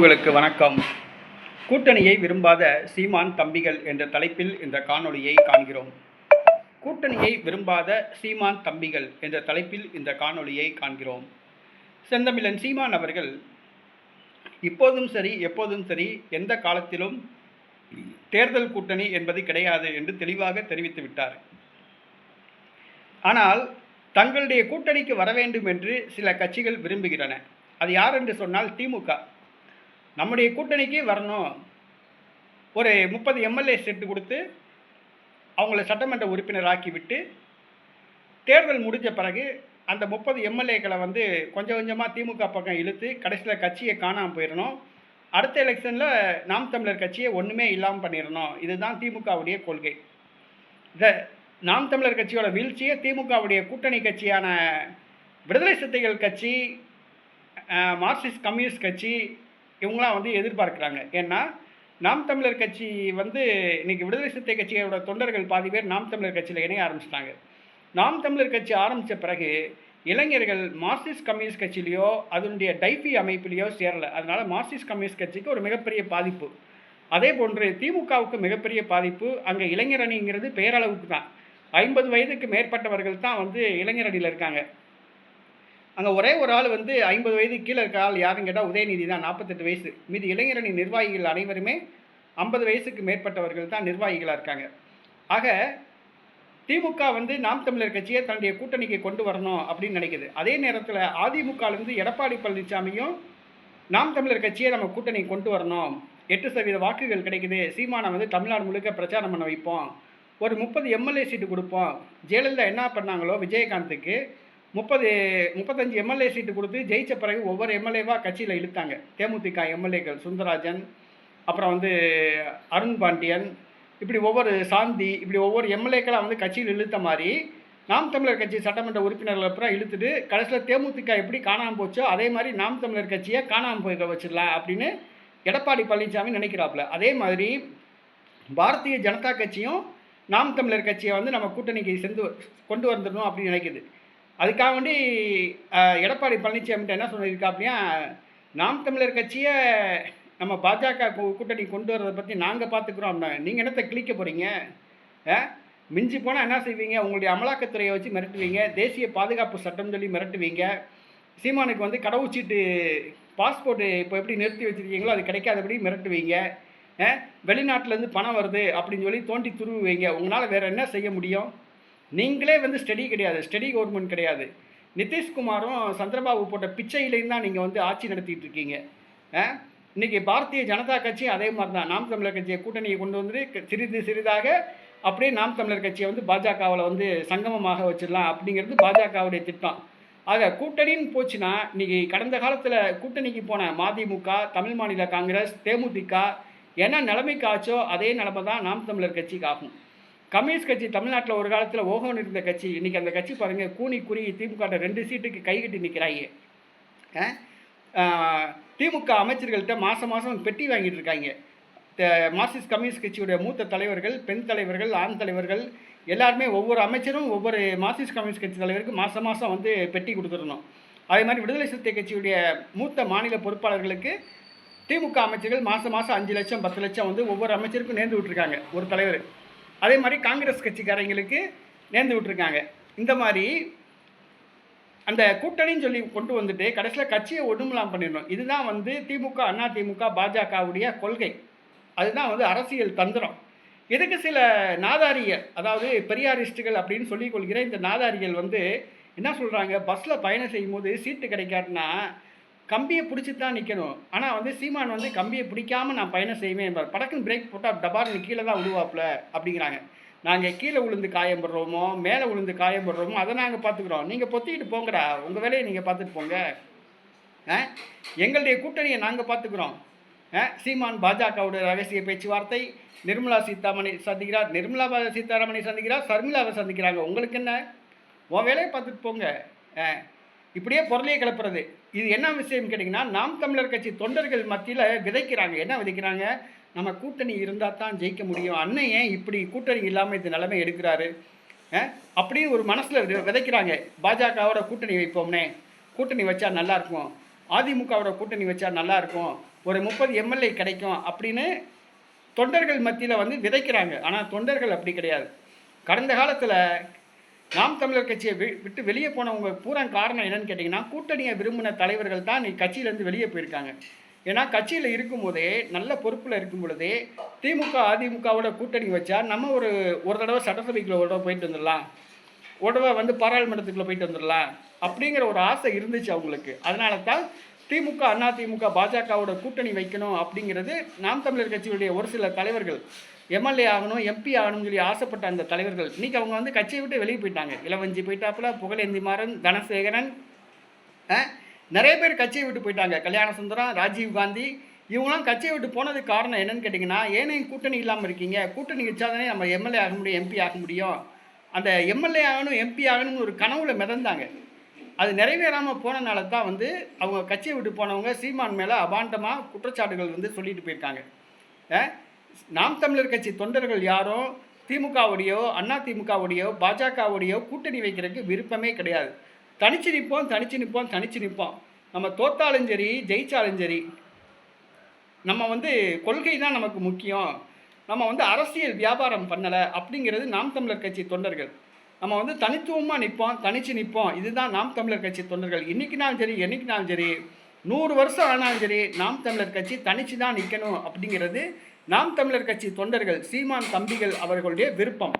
உங்களுக்கு வணக்கம். கூட்டணியை விரும்பாத சீமான் தம்பிகள் என்ற தலைப்பில் இந்த காணொளியை காண்கிறோம். கூட்டணியை விரும்பாத சீமான் தம்பிகள் என்ற தலைப்பில் இந்த காணொளியை காண்கிறோம். செந்தமிழன் சீமான் அவர்கள் இப்போதும் சரி எப்போதும் சரி எந்த காலத்திலும் தேர்தல் கூட்டணி என்பது கிடையாது என்று தெளிவாக தெரிவித்து விட்டார். ஆனால் தங்களுடைய கூட்டணிக்கு வர வேண்டும் என்று சில கட்சிகள் விரும்புகின்றன. அது யார் என்று சொன்னால் திமுக நம்முடைய கூட்டணிக்கு வரணும். ஒரு முப்பது எம்எல்ஏ செட்டு கொடுத்து அவங்கள சட்டமன்ற உறுப்பினர் ஆக்கிவிட்டு தேர்தல் முடிஞ்ச பிறகு அந்த முப்பது எம்எல்ஏக்களை வந்து கொஞ்சம் கொஞ்சமாக திமுக பக்கம் இழுத்து கடைசியில் கட்சியை காணாமல் போயிடணும். அடுத்த எலெக்ஷனில் நாம் தமிழர் கட்சியை ஒன்றுமே இல்லாமல் பண்ணிடணும். இதுதான் திமுகவுடைய கொள்கை. இந்த நாம் தமிழர் கட்சியோட வீழ்ச்சியை திமுகவுடைய கூட்டணி கட்சியான விடுதலை சிறுத்தைகள் கட்சி மார்க்சிஸ்ட் கம்யூனிஸ்ட் கட்சி இவங்களாம் வந்து எதிர்பார்க்குறாங்க. ஏன்னா நாம் தமிழர் கட்சி வந்து இன்னைக்கு விடுதலை சிறுத்தை கட்சியோட தொண்டர்கள் பாதி பேர் நாம் தமிழர் கட்சியில் இணைய ஆரம்பிச்சிட்டாங்க. நாம் தமிழர் கட்சி ஆரம்பித்த பிறகு இளைஞர்கள் மார்க்சிஸ்ட் கம்யூனிஸ்ட் கட்சியிலையோ அதனுடைய டைபி அமைப்பிலேயோ சேரலை. அதனால் மார்க்சிஸ்ட் கம்யூனிஸ்ட் கட்சிக்கு ஒரு மிகப்பெரிய பாதிப்பு. அதே போன்று திமுகவுக்கு மிகப்பெரிய பாதிப்பு அங்கே இளைஞர் அணிங்கிறது பெயரளவுக்கு தான். ஐம்பது வயதுக்கு மேற்பட்டவர்கள் தான் வந்து இளைஞர் அணியில் இருக்காங்க. அங்கே ஒரே ஒரு ஆள் வந்து ஐம்பது வயது கீழே இருக்க ஆள் யாருன்னு கேட்டால் உதயநிதி தான் நாற்பத்தெட்டு வயசு. மீது இளைஞரணி நிர்வாகிகள் அனைவருமே ஐம்பது வயசுக்கு மேற்பட்டவர்கள் தான் நிர்வாகிகளாக இருக்காங்க. ஆக திமுக வந்து நாம் தமிழர் கட்சியை தன்னுடைய கூட்டணிக்கு கொண்டு வரணும் அப்படின்னு நினைக்குது. அதே நேரத்தில் அதிமுகலேருந்து எடப்பாடி பழனிசாமியும் நாம் தமிழர் கட்சியை நம்ம கூட்டணி கொண்டு வரணும். எட்டு சதவீத வாக்குகள் கிடைக்குது. சீமானை வந்து தமிழ்நாடு முழுக்க பிரச்சாரம் பண்ண வைப்போம். ஒரு முப்பது எம்எல்ஏ சீட்டு கொடுப்போம். ஜெயலலிதா என்ன பண்ணாங்களோ விஜயகாந்துக்கு முப்பது முப்பத்தஞ்சு எம்எல்ஏ சீட்டு கொடுத்து ஜெயிச்ச பிறகு ஒவ்வொரு எம்எல்ஏவாக கட்சியில் இழுத்தாங்க. தேமுதிக எம்எல்ஏக்கள் சுந்தராஜன் அப்புறம் வந்து அருண் பாண்டியன் இப்படி ஒவ்வொரு சாந்தி இப்படி ஒவ்வொரு எம்எல்ஏக்களாக வந்து கட்சியில் இழுத்த மாதிரி நாம் தமிழர் கட்சி சட்டமன்ற உறுப்பினர்கள் அப்புறம் இழுத்துட்டு கடைசியில் தேமுதிக எப்படி காணாமல் போச்சோ அதே மாதிரி நாம் தமிழர் கட்சியை காணாமல் போய் வச்சிடலாம் அப்படின்னு எடப்பாடி பழனிசாமி நினைக்கிறாப்புல. அதே மாதிரி பாரதிய ஜனதா கட்சியும் நாம் தமிழர் கட்சியை வந்து நம்ம கூட்டணிக்கு சென்று கொண்டு வந்துடணும் அப்படின்னு நினைக்கிது. அதுக்காக வேண்டி எடப்பாடி பழனிசாமிகிட்ட என்ன சொல்லியிருக்காப்லையா நாம் தமிழர் கட்சியை நம்ம பாஜக கூட்டணி கொண்டு வரதை பற்றி நாங்கள் பார்த்துக்குறோம் நீங்கள் என்னத்தை கிழிக்க போகிறீங்க மிஞ்சி போனால் என்ன செய்வீங்க? உங்களுடைய அமலாக்கத்துறையை வச்சு மிரட்டுவீங்க தேசிய பாதுகாப்பு சட்டம் சொல்லி மிரட்டுவீங்க சீமானுக்கு வந்து கடவுச்சீட்டு பாஸ்போர்ட்டு இப்போ எப்படி நிறுத்தி வச்சுருக்கீங்களோ அது கிடைக்காதபடி மிரட்டுவீங்க. வெளிநாட்டிலேருந்து பணம் வருது அப்படின்னு சொல்லி தோண்டி துருவுவீங்க. உங்களால் வேறு என்ன செய்ய முடியும்? நீங்களே வந்து ஸ்டடி கிடையாது. ஸ்டடி கவர்மெண்ட் கிடையாது. நிதிஷ்குமாரும் சந்திரபாபு போட்ட பிச்சையிலையும் தான் நீங்கள் வந்து ஆட்சி நடத்திட்டு இருக்கீங்க. இன்றைக்கி இன்னைக்கு பாரதிய ஜனதா கட்சி அதே மாதிரி தான் நாம் தமிழர் கட்சியை கூட்டணியை கொண்டு வந்து சிறிது சிறிதாக அப்படியே நாம் தமிழர் கட்சியை வந்து பாஜகவில் வந்து சங்கமமாக வச்சிடலாம் அப்படிங்கிறது பாஜகவுடைய திட்டம். ஆக கூட்டணின்னு போச்சுன்னா இன்றைக்கி கடந்த காலத்தில் கூட்டணிக்கு போன மதிமுக தமிழ் மாநில காங்கிரஸ் தேமுதிக என்ன நிலைமைக்கு ஆச்சோ அதே நிலைமை தான் நாம் தமிழர் கட்சிக்கு ஆகும். கம்யூனிஸ்ட் கட்சி தமிழ்நாட்டில் ஒரு காலத்தில் ஓகோன்னு இருந்த கட்சி. இன்றைக்கி அந்த கட்சி பாருங்கள் கூனி குறி திமுக ரெண்டு சீட்டுக்கு கைகட்டி நிற்கிறாங்க திமுக அமைச்சர்கள்ட்ட மாதம் மாதம் பெட்டி வாங்கிட்டு இருக்காங்க. மார்க்சிஸ்ட் கம்யூனிஸ்ட் கட்சியுடைய மூத்த தலைவர்கள் பெண் தலைவர்கள் ஆண் தலைவர்கள் எல்லாருமே ஒவ்வொரு அமைச்சரும் ஒவ்வொரு மார்க்சிஸ்ட் கம்யூனிஸ்ட் கட்சி தலைவருக்கு மாதம் மாதம் வந்து பெட்டி கொடுத்துடணும். அதே மாதிரி விடுதலை சிறுத்தை கட்சியுடைய மூத்த மாநில பொறுப்பாளர்களுக்கு திமுக அமைச்சர்கள் மாதம் மாதம் அஞ்சு லட்சம் பத்து லட்சம் வந்து ஒவ்வொரு அமைச்சருக்கும் நேர்ந்து விட்டுருக்காங்க. ஒரு தலைவர். அதே மாதிரி காங்கிரஸ் கட்சிக்காரங்களுக்கு நேர்ந்து விட்டுருக்காங்க. இந்த மாதிரி அந்த கூட்டணின்னு சொல்லி கொண்டு வந்துட்டு கடைசியில் கட்சியை ஒடுமலாம் பண்ணிடணும். இதுதான் வந்து திமுக அண்ணா திமுக பாஜகவுடைய கொள்கை. அதுதான் வந்து அரசியல் தந்திரம். இதுக்கு சில நாதாரிகள் அதாவது பெரியாரிஸ்டுகள் அப்படின்னு சொல்லிக் கொள்கிற இந்த நாதாரிகள் வந்து என்ன சொல்கிறாங்க பஸ்ஸில் பயணம் செய்யும்போது சீட்டு கிடைக்காட்டினா கம்பியை பிடிச்சி தான் நிற்கணும் ஆனால் வந்து சீமான் வந்து கம்பியை பிடிக்காமல் நான் பயணம் செய்வேன் என்பார். படக்குன்னு பிரேக் போட்டால் டபார்னு கீழே தான் விழுவாப்புல அப்படிங்கிறாங்க. நாங்கள் கீழே விழுந்து காயப்படுறோமோ மேலே விழுந்து காயப்படுறோமோ அதை நாங்கள் பார்த்துக்குறோம். நீங்கள் பொத்திக்கிட்டு போங்கடா. உங்கள் வேலையை நீங்கள் பார்த்துட்டு போங்க. ஆ? எங்களுடைய கூட்டணியை நாங்கள் பார்த்துக்குறோம். ஆ? சீமான் பாஜகவுடைய ரகசிய பேச்சுவார்த்தை நிர்மலா சீதாமணி சந்திக்கிறார். நிர்மலா சீதாராமனை சந்திக்கிறார் சர்மிளாவை சந்திக்கிறாங்க. உங்களுக்கு என்ன? உன் வேலையை பார்த்துட்டு போங்க. ஆ. இப்படியே பொருளையே கிளப்புறது. இது என்ன விஷயம் கேட்டிங்கன்னா நாம் தமிழர் கட்சி தொண்டர்கள் மத்தியில் விதைக்கிறாங்க. என்ன விதைக்கிறாங்க? நம்ம கூட்டணி இருந்தால் தான் ஜெயிக்க முடியும். அண்ணன் ஏன் இப்படி கூட்டணி இல்லாமல் இந்த நிலைமை எடுக்கிறாரு? அஹ், அப்படியே ஒரு மனசில் விதைக்கிறாங்க. பாஜகவோட கூட்டணி வைப்போம்னே. கூட்டணி வச்சா நல்லாயிருக்கும் அதிமுகவோட கூட்டணி வச்சா நல்லாயிருக்கும் ஒரு முப்பது எம்எல்ஏ கிடைக்கும் அப்படின்னு தொண்டர்கள் மத்தியில் வந்து விதைக்கிறாங்க. ஆனால் தொண்டர்கள் அப்படி கிடையாது. கடந்த காலத்தில் நாம் தமிழர் கட்சியை விட்டு வெளியே போனவங்க பூரா காரணம் என்னன்னு கேட்டிங்கன்னா கூட்டணியை விரும்பின தலைவர்கள் தான் நீ கட்சியிலேருந்து வெளியே போயிருக்காங்க. ஏன்னா கட்சியில் இருக்கும்போதே நல்ல பொறுப்பில் இருக்கும் பொழுதே திமுக அதிமுகவோட கூட்டணி வச்சா நம்ம ஒரு ஒரு தடவை சட்டசபைக்குள்ள ஒரு தடவை போயிட்டு வந்துடலாம். ஒரு தடவை வந்து பாராளுமன்றத்துக்குள்ளே போயிட்டு வந்துடலாம். அப்படிங்கிற ஒரு ஆசை இருந்துச்சு அவங்களுக்கு. அதனால தான் திமுக அண்ணா திமுக பாஜகவோட கூட்டணி வைக்கணும் அப்படிங்கிறது நாம் தமிழர் கட்சியுடைய ஒரு சில தலைவர்கள் எம்எல்ஏ ஆகணும் எம்பி ஆகணும்னு சொல்லி ஆசைப்பட்ட அந்த தலைவர்கள். இன்னைக்கு அவங்க வந்து கட்சியை விட்டு வெளியே போயிட்டாங்க. இளவஞ்சி போயிட்டாப்புல புகழேந்தி மாறன் தனசேகரன் நிறைய பேர் கட்சியை விட்டு போயிட்டாங்க. கல்யாண சுந்தரம் ராஜீவ் காந்தி இவங்களாம் கட்சியை விட்டு போனதுக்கு காரணம் என்னன்னு கேட்டிங்கன்னா ஏன் கூட்டணி இல்லாமல் இருக்கீங்க? கூட்டணி வச்சாதானே நம்ம எம்எல்ஏ ஆக முடியும் எம்பி ஆக முடியும். அந்த எம்எல்ஏ ஆகணும் எம்பி ஆகணும்னு ஒரு கனவுல மிதந்தாங்க. அது நிறைவேறாமல் போனனால தான் வந்து அவங்க கட்சியை விட்டு போனவங்க சீமான் மேலே அபாண்டமாக குற்றச்சாட்டுகள் வந்து சொல்லிட்டு போயிருக்காங்க. நாம் தமிழர் கட்சி தொண்டர்கள் யாரும் திமுகவுடையோ அண்ணா திமுகவுடையோ பாஜகவுடையோ கூட்டணி வைக்கிறதுக்கு விருப்பமே கிடையாது. தனிச்சு நிற்போம் தனிச்சு நிற்போம் தனிச்சு நிற்போம் நம்ம தோத்தாலும் சரி ஜெயிச்சாலும் சரி நம்ம வந்து கொள்கை தான் நமக்கு முக்கியம். நம்ம வந்து அரசியல் வியாபாரம் பண்ணலை அப்படிங்கிறது நாம் தமிழர் கட்சி தொண்டர்கள். நம்ம வந்து தனித்துவமாக நிற்போம் தனித்து நிற்போம். இதுதான் நாம் தமிழர் கட்சி தொண்டர்கள். இன்றைக்கினாலும் சரி என்னைக்குனாலும் சரி நூறு வருஷம் ஆனாலும் சரி நாம் தமிழர் கட்சி தனித்து தான் நிற்கணும் அப்படிங்கிறது நாம் தமிழர் கட்சி தொண்டர்கள் சீமான் தம்பிகள் அவர்களுடைய விருப்பம்.